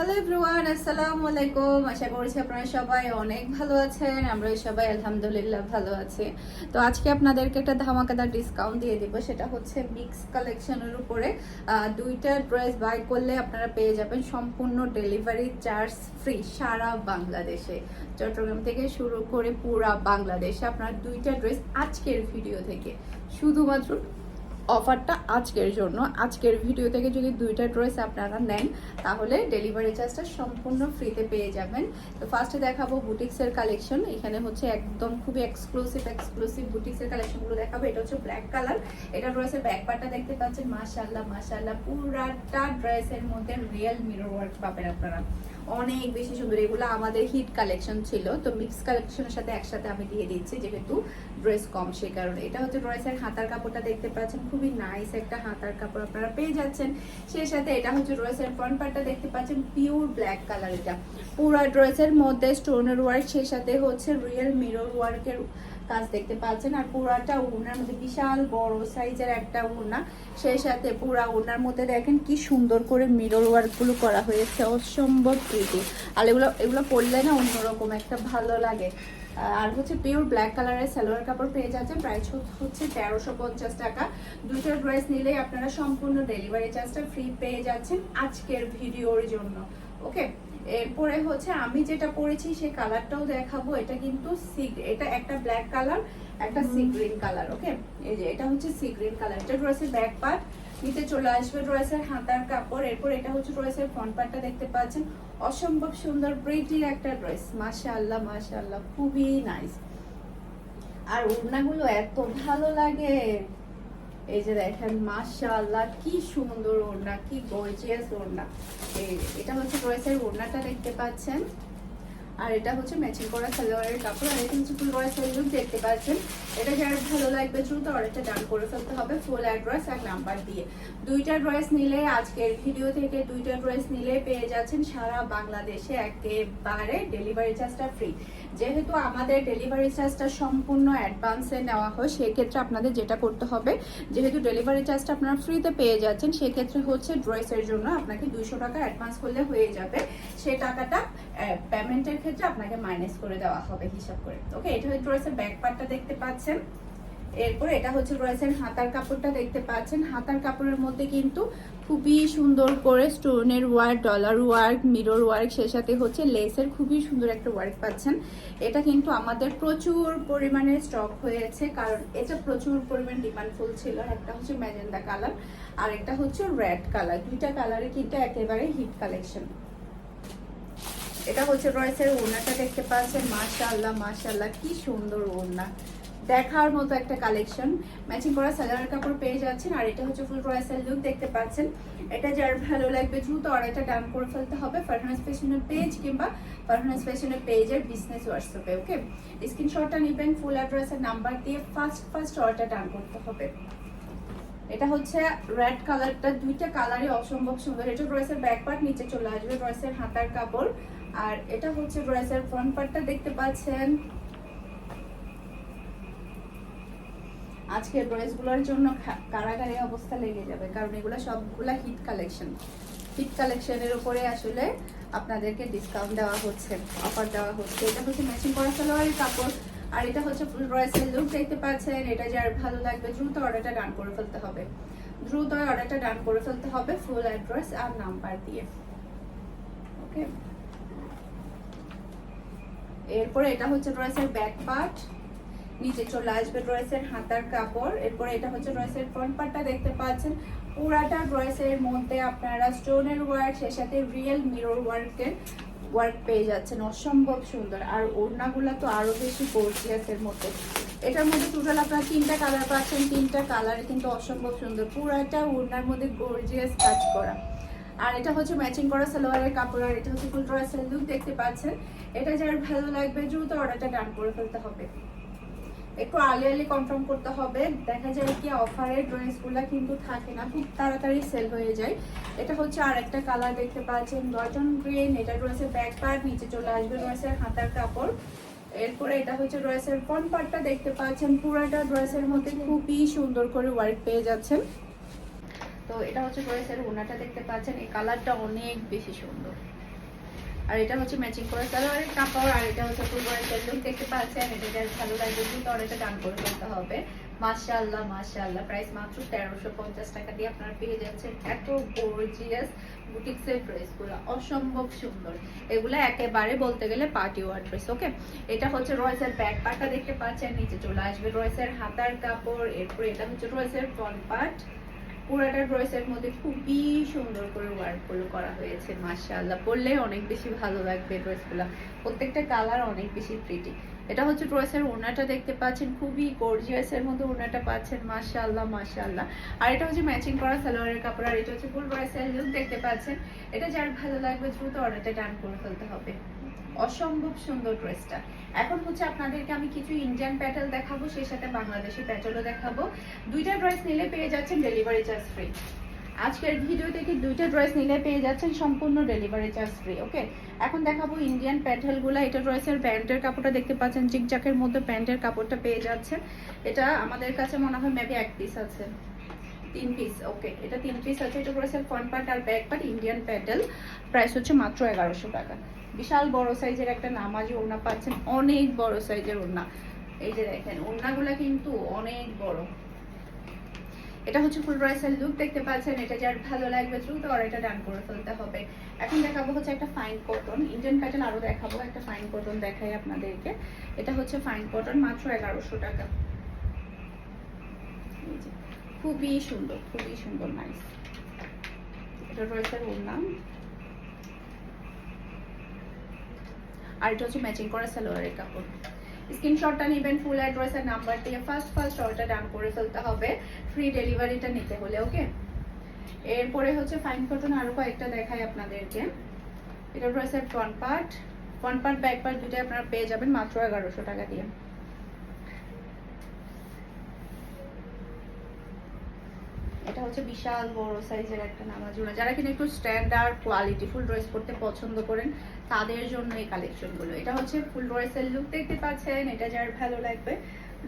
Hello everyone আসসালামু আলাইকুম আশা করছি আপনারা সবাই অনেক ভালো আছেন। আমরা সবাই আলহামদুলিল্লাহ ভালো আছি। তো আজকে আপনাদেরকে একটা ধামাকাদার ডিসকাউন্ট দিয়ে দিব। সেটা হচ্ছে মিক্স কালেকশনের উপরে। দুইটা ড্রেস বাই করলে আপনারা পেয়ে যাবেন সম্পূর্ণ ডেলিভারি চার্জ ফ্রি সারা বাংলাদেশে। চট্টগ্রাম থেকে শুরু করে পুরা বাংলাদেশে আপনার দুইটা ড্রেস আজকের ভিডিও থেকে। শুধুমাত্র অফারটা আজকের জন্য। আজকের ভিডিও থেকে যদি দুইটা ড্রেস আপনারা নেন, তাহলে ডেলিভারি চার্জটা সম্পূর্ণ ফ্রিতে পেয়ে যাবেন। তো ফার্স্টে দেখাবো বুটিক্সের কালেকশন এখানে হচ্ছে একদম খুবই এক্সক্লুসিভ এক্সক্লুসিভ বুটিক্সের কালেকশনগুলো দেখাবো। এটা হচ্ছে ব্ল্যাক কালার এটা ড্রেসের ব্যাক পার্টটা দেখতে পাচ্ছেন। মাশাআল্লাহ মাশাআল্লাহ। পুরাটা ড্রেসের মধ্যে রিয়েল মিরর ওয়ার্ক পাবেন আপনারা। অনেক বেশি সুন্দর। এগুলো আমাদের হিট কালেকশন ছিল। তো মিক্স কালেকশনের সাথে একসাথে আমি দিয়ে দিচ্ছি, যেহেতু ড্রেস কম সেই কারণে। এটা হচ্ছে ড্রেসের হাতার কাপড়টা দেখতে পাচ্ছেন। খুবই নাইস একটা হাতার কাপড় আপনারা পেয়ে যাচ্ছেন। সেই সাথে এটা হচ্ছে ড্রেসের ফ্রন্ট পার্টটা দেখতে পাচ্ছেন পিওর ব্ল্যাক কালার এটা পুরো ড্রেসের মধ্যে স্টোনের ওয়ার্ক সেই সাথে হচ্ছে রিয়েল মিরর ওয়ার্কের কাজ দেখতে পাচ্ছেন। আর পুরাটা ওড়নার মধ্যে বিশাল বড় সাইজের একটা ওড়না। সেই সাথে পুরা ওড়নার মধ্যে দেখেন কি সুন্দর করে মিরর ওয়ার্কগুলো করা হয়েছে। অসম্ভব প্রীতি আর এগুলো এগুলো পরলে না অন্যরকম একটা ভালো লাগে। আর হচ্ছে পিওর ব্ল্যাক কালারের সালোয়ার কাপড় পেয়ে যাচ্ছেন। প্রাইস হচ্ছে তেরোশো পঞ্চাশ টাকা। দুটো ড্রেস নিলেই আপনারা সম্পূর্ণ ডেলিভারি চার্জটা ফ্রি পেয়ে যাচ্ছেন আজকের ভিডিওর জন্য। ওকে এরপরে হচ্ছে আমি যেটা পরেছি সেই কালারটাও দেখাবো। এটা কিন্তু সি এটা একটা ব্ল্যাক কালার একটা সি গ্রিন কালার ওকে এই যে এটা হচ্ছে সি গ্রিন কালার এটা ড্রেসের ব্যাক পার্ট নিতে চলে আসবে ড্রেসের হাতার কাপড়। এরপর এটা হচ্ছে ড্রেসের ফ্রন্ট পার্টটা দেখতে পাচ্ছেন। অসম্ভব সুন্দর প্রিটি একটা ড্রেস মাশাআল্লাহ মাশাআল্লাহ। খুবই নাইস আর ওড়নাগুলো এত ভালো লাগে। এই যে দেখেন, মাশাআল্লাহ, কি সুন্দর ওড়না, কি গর্জিয়াস ওড়না। এটা হচ্ছে ড্রেসের ওড়নাটা দেখতে পাচ্ছেন। আর এটা হচ্ছে ম্যাচিং করা সালোয়ারের কাপড়, আর এটা হচ্ছে ফুল ড্রেসের লুক দেখতে পাচ্ছেন। এটা যার ভালো লাগবে দ্রুত অর্ডারটা ডান করে ফেলতে হবে ফুল অ্যাড্রেস আর নাম্বার দিয়ে। দুইটা ড্রেস নিলে আজকের ভিডিও থেকে দুইটা ড্রেস নিলে পেয়ে যাচ্ছেন সারা বাংলাদেশে একেবারে ডেলিভারি চার্জটা ফ্রি যেহেতু আমাদের ডেলিভারি চার্জটা সম্পূর্ণ অ্যাডভান্সে নেওয়া হয়, সেক্ষেত্রে আপনাদের যেটা করতে হবে, যেহেতু ডেলিভারি চার্জটা আপনারা ফ্রিতে পেয়ে যাচ্ছেন, সেক্ষেত্রে হচ্ছে ড্রেসের জন্য আপনাকে দুইশো টাকা অ্যাডভান্স করলে হয়ে যাবে। সে টাকাটা পেমেন্টের ক্ষেত্রে আপনাকে মাইনাস করে দেওয়া হবে হিসাব করে। ওকে এটা হচ্ছে ড্রেসের ব্যাক পার্টটা দেখতে পাচ্ছেন। এরপর এটা হচ্ছে ড্রেসের হাতার কাপড়টা, দেখতে পাচ্ছেন। হাতার কাপড়ের মধ্যে কিন্তু খুবই সুন্দর করে স্টোনের work, dollar work, mirror work সে সাথে হচ্ছে লেসের খুবই সুন্দর একটা ওয়ার্ক পাচ্ছেন। এটা কিন্তু আমাদের প্রচুর পরিমাণে স্টক হয়েছে, কারণ এটা প্রচুর পরিমাণ ডিমান্ডফুল ছিল। একটা হচ্ছে ম্যাজেন্ডা কালার আর একটা হচ্ছে রেড কালার দুইটা কালারে কিন্তু একেবারে হিট কালেকশন এটা হচ্ছে রয়েসের ওড়নাটা, দেখতে পাচ্ছেন? মাশাআল্লাহ মাশাআল্লাহ, কি সুন্দর ওড়না। দেখার মতো একটা কালেকশন ম্যাচিং করা সালোয়ার কাপড় পেয়ে যাচ্ছেন, আর এটা হচ্ছে ফুল রয়েসের লুক দেখতে পাচ্ছেন। এটা যার ভালো লাগবে দ্রুত অর্ডারটা ডান করে ফেলতে হবে ফারহানাস ফ্যাশনের পেজ কিংবা ফারহানাস ফ্যাশনের পেজের বিজনেস হোয়াটসঅ্যাপে ওকে স্ক্রিনশটটা নেবেন ফুল অ্যাড্রেসের নাম্বার দিয়ে ফার্স্ট ফার্স্ট অর্ডারটা ডান করতে হবে। এটা হচ্ছে রেড কালারটা দুইটা কালারই অসম্ভব সুন্দর। এটা ড্রেসের ব্যাক পার্ট নিচে চলে আসবে ড্রেসের হাতার কাপড়। আর এটা হচ্ছে ড্রেসের ফ্রন্ট পার্টটা দেখতে পাচ্ছেন। আজকে ড্রেসগুলোর জন্য কারাগারে অবস্থা লেগে যাবে, কারণ এগুলো সবগুলা হিট কালেকশন হিট কালেকশনের উপরে আসলে আপনাদেরকে ডিসকাউন্ট দেওয়া হচ্ছে অফার দেওয়া হচ্ছে। এটা হচ্ছে ম্যাচিং করা সালোয়ারের কাপড়, আর এটা হচ্ছে ড্রেসের লুক দেখতে পাচ্ছেন। এটা যার ভালো লাগবে, দ্রুত অর্ডারটা ডান করে ফেলতে হবে। দ্রুত অর্ডারটা ডান করে ফেলতে হবে ফুল অ্যাড্রেস আর নাম্বার দিয়ে। ওকে এরপরে এটা হচ্ছে ড্রেসের ব্যাক পার্ট নিচে চলে আসবে ড্রেসের হাতার কাপড়। এরপরে এটা হচ্ছে ড্রেসের ফ্রন্ট পার্টটা দেখতে পাচ্ছেন। পুরাটা ড্রেসের মধ্যে আপনারা স্টোনের ওয়ার্ক সে সাথে রিয়েল মিরর ওয়ার্কের ওয়ার্ক পেয়ে যাচ্ছেন। অসম্ভব সুন্দর। আর ওড়নাগুলো তো আরও বেশি গর্জিয়াসের মধ্যে। এটার মধ্যে টোটাল আপনারা তিনটা কালার পাচ্ছেন। তিনটা কালার কিন্তু অসম্ভব সুন্দর। পুরাটা ওড়নার মধ্যে গর্জিয়াস কাজ করা। আর এটা হচ্ছে ম্যাচিং করা সালোয়ারের কাপড়। আর এটা হচ্ছে ফুল ড্রেসের লুক দেখতে পাচ্ছেন। এটা যার ভালো লাগবে, দ্রুত অর্ডারটা ডান করে ফেলতে হবে। একটু আলি আলি কনফার্ম করতে হবে। দেখা যায় কি অফারের ড্রেসগুলো কিন্তু থাকে না, খুব তাড়াতাড়ি সেল হয়ে যায়। এটা হচ্ছে আর একটা কালার দেখতে পাচ্ছেন ডটন গ্রিন এটা ড্রেসের ব্যাক পার্ট নিচে চলে আসবে ড্রেসের হাতার কাপড়। এরপরে এটা হচ্ছে ড্রেসের ফ্রন্ট পার্টটা দেখতে পাচ্ছেন, পুরাটা ড্রেসের মধ্যে খুবই সুন্দর করে ওয়ার্ক পেয়ে যাচ্ছেন। তো এটা হচ্ছে ড্রেসের ওনাটা দেখতে পাচ্ছেন, এই কালারটা অনেক বেশি সুন্দর। আর এটা হচ্ছে ম্যাচিং করে সালোয়ারের কাপড় আর এটা হচ্ছে ফুল বয়সের লুক দেখতে পাচ্ছেন এটা যার ভালো লাগবে কিন্তু অনেকটা দাম করে ফেলতে হবে। মাশাআল্লাহ মাশাআল্লাহ প্রাইস মাত্র তেরোশো পঞ্চাশ টাকা দিয়ে আপনারা পেয়ে যাচ্ছেন এত গর্জিয়াস বুটিক্সের ড্রেসগুলো অসম্ভব সুন্দর। এগুলো একেবারে বলতে গেলে পার্টি ওয়ার ড্রেস ওকে এটা হচ্ছে রয়েসের ব্যাক পার্টটা দেখতে পাচ্ছেন, নিচে চলে আসবে রয়েসের হাতার কাপড়, এরপরে এটা হচ্ছে রয়েসের ফ্রন্ট পার্ট পুরাটা ড্রেসের মধ্যে খুবই সুন্দর করে ওয়ার্কগুলো করা হয়েছে, মাশাআল্লাহ। পরলে অনেক বেশি ভালো লাগবে ড্রেসগুলো প্রত্যেকটা কালার অনেক বেশি প্রিটি এটা হচ্ছে ড্রেসের ওনাটা দেখতে পাচ্ছেন, খুবই গর্জিয়াসের মধ্যে ওনাটা পাচ্ছেন, মাশাআল্লাহ মাশাআল্লাহ। আর এটা হচ্ছে ম্যাচিং করা সালোয়ারের কাপড়, আর এটা হচ্ছে ফুল ড্রেসের লুক দেখতে পাচ্ছেন। এটা যার ভালো লাগবে দ্রুত অর্ডারটা ডান করে ফেলতে হবে। অসম্ভব সুন্দর ড্রেসটা। এখন হচ্ছে আপনাদেরকে আমি কিছু ইন্ডিয়ান প্যাটেল দেখাবো, সেই সাথে বাংলাদেশি প্যাটেলও দেখাবো। দুইটা ড্রেস নিলে পেয়ে যাচ্ছেন ডেলিভারি চার্জ ফ্রি আজকের ভিডিও থেকে দুইটা ড্রেস নিলে পেয়ে যাচ্ছেন সম্পূর্ণ ডেলিভারি চার্জ ফ্রি ওকে এখন দেখাবো ইন্ডিয়ান প্যাটেলগুলো এটা ড্রেসের প্যান্টের কাপড়টা দেখতে পাচ্ছেন জিকজাকের মধ্যে প্যান্টের কাপড়টা পেয়ে যাচ্ছেন এটা আমাদের কাছে মনে হয় মেবি এক পিস আছে। তিন পিস ওকে এটা তিন পিস আছে, এটা ড্রেসের ফ্রন্ট পার্ট আর ব্যাক পার্ট ইন্ডিয়ান প্যাটেল প্রাইস হচ্ছে মাত্র এগারোশো টাকা। বিশাল বড় সাইজের একটা নামাজি ওড়না পাচ্ছেন, অনেক বড় সাইজের ওড়না। এই যে দেখেন, ওড়নাগুলো কিন্তু অনেক বড়। এটা হচ্ছে ফুল ড্রেসের লুক, দেখতে পাচ্ছেন, এটা যার ভালো লাগবে দ্রুত আর এটা ডান করে ফেলতে হবে। এখন দেখাবো হচ্ছে একটা ফাইন কটন ইন্ডিয়ান প্যাটার্ন আরও দেখাবো, একটা ফাইন কটন দেখাই আপনাদেরকে। এটা হচ্ছে ফাইন কটন মাত্র এগারোশো টাকা। খুবই সুন্দর খুবই সুন্দর নাইস এটা রয়েছে ওড়না। আর এটা হচ্ছে ম্যাচিং করা সালোয়ারের কাপড়। স্ক্রিনশটটা নেবেন ফুল অ্যাড্রেস আর নাম্বার দিয়ে ফার্স্ট ফার্স্ট অর্ডার ডান করে ফেলতে হবে। ফ্রি ডেলিভারিটা নিতে হলে ওকে এরপরে হচ্ছে ফাইন কটন আরও কয়েকটা দেখাই আপনাদেরকে। এটা ড্রেসের front part front part back part দুটোই আপনারা পেয়ে যাবেন, মাত্র এগারোশো টাকা দিয়ে। এটা হচ্ছে বিশাল বড় সাইজের একটা নামাজ ওড়না যারা কিনা একটু স্ট্যান্ডার্ড কোয়ালিটি ফুল ড্রেস পরতে পছন্দ করেন তাদের জন্য এই কালেকশনগুলো এটা হচ্ছে ফুল ড্রেসের লুক দেখতে পাচ্ছেন, এটা যার ভালো লাগবে।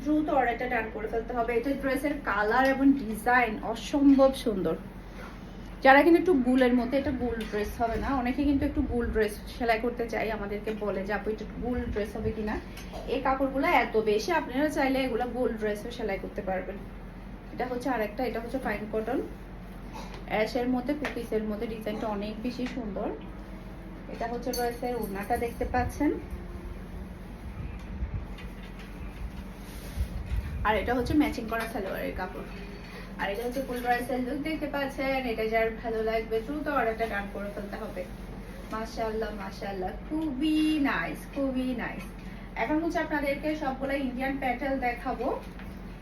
দ্রুত অর্ডারটা ডান করে ফেলতে হবে। এটা ড্রেসের কালার এবং ডিজাইন অসম্ভব সুন্দর। যারা কিন্তু একটু গুলের মধ্যে, এটা গুল ড্রেস হবে না, অনেকে কিন্তু একটু গুল ড্রেস সেলাই করতে চাই আমাদেরকে বলে যে, আপু, এটা গুল ড্রেস হবে কিনা? এই কাপড়গুলো এত বেশি, আপনারা চাইলে এগুলো গুল ড্রেসও সেলাই করতে পারবেন। এটা হচ্ছে আরেকটা, এটা হচ্ছে ফাইন কটন অ্যাশের মধ্যে কুকিসের মধ্যে ডিজাইনটা অনেক বেশি সুন্দর। এটা হচ্ছে রয়েছে ওড়নাটা দেখতে পাচ্ছেন। আর এটা হচ্ছে ম্যাচিং করা সালোয়ারের কাপড়। আর এটা হচ্ছে ফুল ড্রেসের লুক দেখতে পাচ্ছেন। এটা যার ভালো লাগবে, দ্রুত অর্ডারটা ডান করে ফেলতে হবে। মাশাআল্লাহ মাশাআল্লাহ। খুবই নাইস খুবই নাইস এখন হচ্ছে আপনাদেরকে সবগুলো ইন্ডিয়ান প্যাটেল দেখাবো।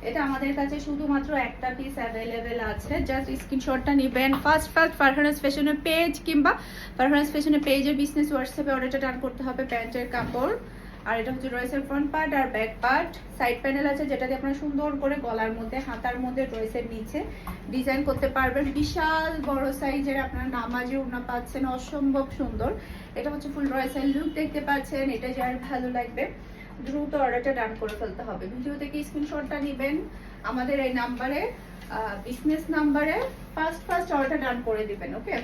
এটা আমাদের কাছে শুধুমাত্র একটা পিস অ্যাভেলেবেল আছে। জাস্ট স্ক্রিনশটটা নেবেন। ফার্স্ট ফার্স্ট ফারহানাস ফ্যাশনের পেজ কিংবা ফারহানাস ফ্যাশনের পেজের বিজনেস হোয়াটসঅ্যাপে অর্ডারটা ডান করতে হবে প্যান্টের কাপড়। আর এটা হচ্ছে ড্রেসের ফ্রন্ট পার্ট আর ব্যাক পার্ট সাইড প্যানেল আছে যেটাতে আপনারা সুন্দর করে গলার মধ্যে, হাতার মধ্যে ড্রেসের নিচে ডিজাইন করতে পারবেন। বিশাল বড় সাইজের আপনারা নামাজি ওড়না পাচ্ছেন। অসম্ভব সুন্দর। এটা হচ্ছে ফুল ড্রেসের লুক দেখতে পাচ্ছেন। এটা যার ভালো লাগবে। দ্রুত অর্ডারটা ডান করে ফেলতে হবে। ভিডিও থেকে স্ক্রিনশটটা নেবেন আমাদের এই নাম্বারে বিজনেস নাম্বারে। ফার্স্ট ফার্স্ট অর্ডারটা ডান করে দিবেন ওকে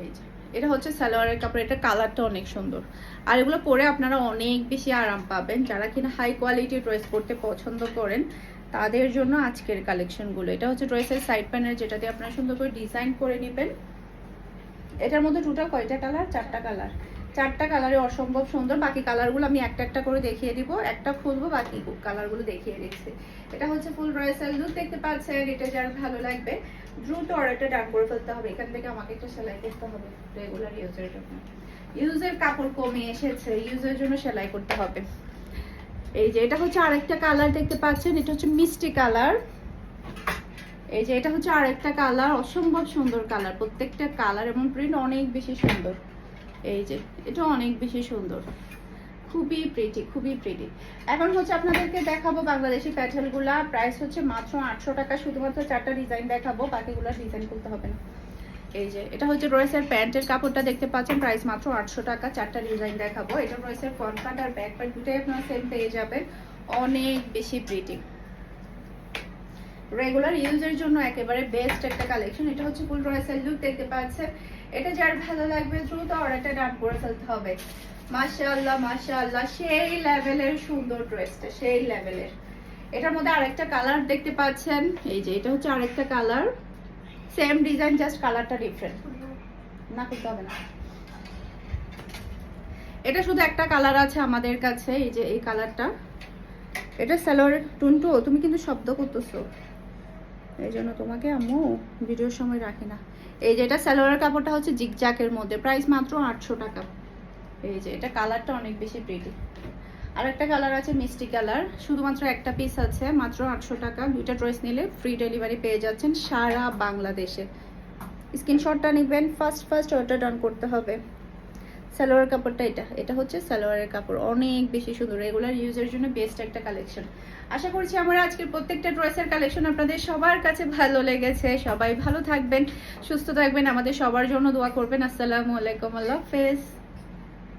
এই যে, এটা হচ্ছে সালোয়ারের কাপড়, এটা কালারটা অনেক সুন্দর। আর এগুলো পরে আপনারা অনেক বেশি আরাম পাবেন। যারা কিনা হাই কোয়ালিটির ড্রেস পরতে পছন্দ করেন, তাদের জন্য আজকের কালেকশনগুলো এটা হচ্ছে ড্রেসের সাইড প্যানেল যেটা দিয়ে আপনারা সুন্দর করে ডিজাইন করে নেবেন। এটার মধ্যে টোটাল কয়টা কালার চারটা কালার চারটা কালারে অসম্ভব সুন্দর। বাকি কালারগুলো আমি একটা একটা করে দেখিয়ে দিব। একটা খুলবো, বাকি কালারগুলো দেখিয়ে দিচ্ছি। এটা হচ্ছে ফুল রয়েসাল লুক দেখতে পাচ্ছেন। এটা যার ভালো লাগবে। দ্রুত অর্ডারটা ডান করে ফেলতে হবে। এখান থেকে আমাকে একটা সেলাই করতে হবে। রেগুলার ইউজের জন্য। ইউজের কাপড় কমে এসেছে। ইউজের জন্য সেলাই করতে হবে। এই যে, এটা হচ্ছে আরেকটা কালার দেখতে পাচ্ছেন। এটা হচ্ছে মিষ্টি কালার এই যে, এটা হচ্ছে আরেকটা কালার অসম্ভব সুন্দর কালার প্রত্যেকটা কালার এবং প্রিন্ট অনেক বেশি সুন্দর। এই যে, এটা অনেক বেশি সুন্দর। খুবই প্রিটি খুবই প্রিটি এখন হচ্ছে আপনাদেরকে দেখাবো বাংলাদেশি প্যাটেলগুলা। প্রাইস হচ্ছে মাত্র আটশো টাকা, শুধুমাত্র চারটা ডিজাইন দেখাবো, বাকিগুলো ডিজাইন করতে হবে না। এই যে, এটা হচ্ছে ড্রেসের প্যান্টের কাপড়টা দেখতে পাচ্ছেন প্রাইস মাত্র আটশো টাকা, চারটা ডিজাইন দেখাবো। এটা রয়েসের ফ্রন্ট পার্ট আর ব্যাক পার্ট দুটাই আপনারা সেম পেয়ে যাবেন। অনেক বেশি প্রিটি রেগুলার ইউজের জন্য একেবারে বেস্ট একটা কালেকশন এটা হচ্ছে ফুল রয়েসের লুক দেখতে পাচ্ছেন। এটা যার ভালো লাগবে, দ্রুত অর্ডারটা ডান করে ফেলতে হবে। মাশাআল্লাহ মাশাআল্লাহ, সেই লেভেলের সুন্দর ড্রেসটা সেই লেভেলের এটার মধ্যে আরেকটা কালার দেখতে পাচ্ছেন। এই যে, এটা হচ্ছে আরেকটা কালার সেম ডিজাইন জাস্ট কালারটা ডিফারেন্ট না করতে হবে না। এটা শুধু একটা কালার আছে আমাদের কাছে, এই যে, এই কালারটা এটা সালোয়ার টুনটু, তুমি কিন্তু শব্দ করতেছো। এই জন্য তোমাকে আম্মু ভিডিওর সময় রাখি না। এই যে এটা সালোয়ারের কাপড়টা হচ্ছে জিগজাকের মধ্যে প্রাইস মাত্র আটশো টাকা। এই যে এটা কালারটা অনেক বেশি প্রিটি আর একটা কালার আছে মিষ্টি কালার শুধুমাত্র একটা পিস আছে, মাত্র আটশো টাকা। দুইটা ড্রেস নিলে ফ্রি ডেলিভারি পেয়ে যাচ্ছেন সারা বাংলাদেশে। স্ক্রিনশটটা নেবেন ফার্স্ট ফার্স্ট অর্ডার ডান করতে হবে। সালোয়ার কাপড়টা এটা এটা হচ্ছে সালোয়ারের কাপড়, অনেক বেশি সুন্দর। রেগুলার ইউজের জন্য বেস্ট একটা কালেকশন আশা করছি আমার আজকের প্রত্যেকটা ড্রেসের কালেকশন আপনাদের সবার কাছে ভালো লেগেছে। সবাই ভালো থাকবেন, সুস্থ থাকবেন, আমাদের সবার জন্য দোয়া করবেন। আসসালামু আলাইকুম, আল্লাহ হাফেজ।